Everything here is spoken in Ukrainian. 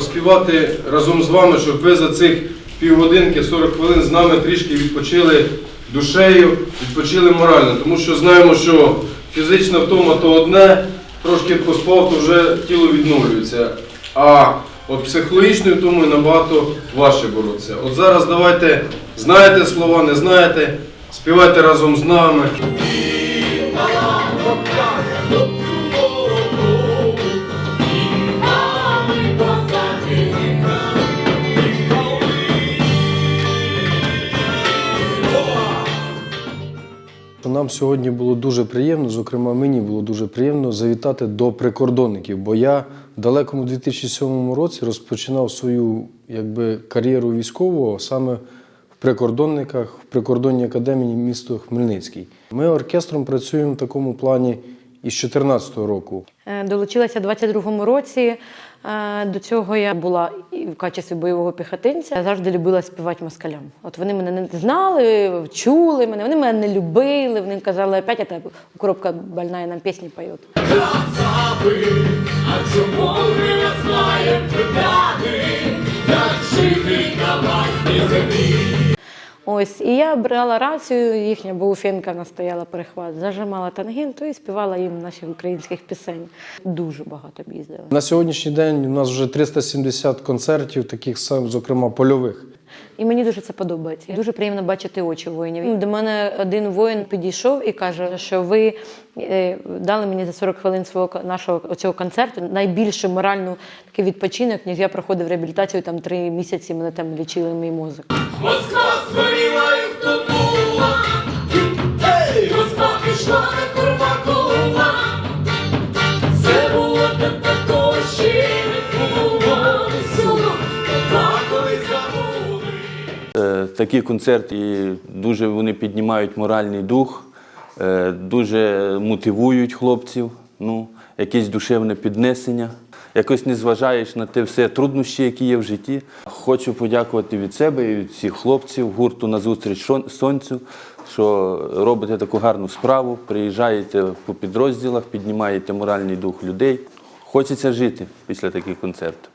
співати разом з вами, щоб ви за цих півгодинки, 40 хвилин з нами трішки відпочили душею, відпочили морально. Тому що знаємо, що фізична втома то одне, трошки поспав, то вже тіло відновлюється. А от психологічною втомою набагато важче боротися. От зараз давайте знаєте слова, не знаєте, співайте разом з нами. Нам сьогодні було дуже приємно, зокрема мені було дуже приємно завітати до прикордонників, бо я в далекому 2007 році розпочинав свою якби, кар'єру військового саме в прикордонниках, в прикордонній академії міста Хмельницький. Ми оркестром працюємо в такому плані із 2014 року. Е, Долучилася в 22-му році. Е, До цього я була і в качестві бойового піхотинця. Я завжди любила співати москалям. От вони мене не знали, чули мене, вони мене не любили. Вони казали, опять эта коробка і нам пісні поет. А чому не знаємо Ось, і я брала рацію, їхня Бауфенка настояла перехват, зажимала тангін, то і співала їм наших українських пісень. Дуже багато б їздила. На сьогоднішній день у нас вже 370 концертів, таких сам, зокрема польових. І мені дуже це подобається. Дуже приємно бачити очі воїнів. До мене один воїн підійшов і каже, що ви е, дали мені за 40 хвилин свого нашого цього концерту найбільшу моральну такий відпочинок, ніж я проходив реабілітацію там три місяці. Мене там лічили мій мозок. Москва Москва пішла на. Це було тепер того ще не було. Плакали забули. Е, Такі концерти дуже вони піднімають моральний дух, е, дуже мотивують хлопців, ну, якесь душевне піднесення. Якось не зважаєш на те все труднощі, які є в житті. Хочу подякувати від себе і від всіх хлопців гурту «Назустріч сонцю, що робите таку гарну справу, приїжджаєте по підрозділах, піднімаєте моральний дух людей. Хочеться жити після таких концертів.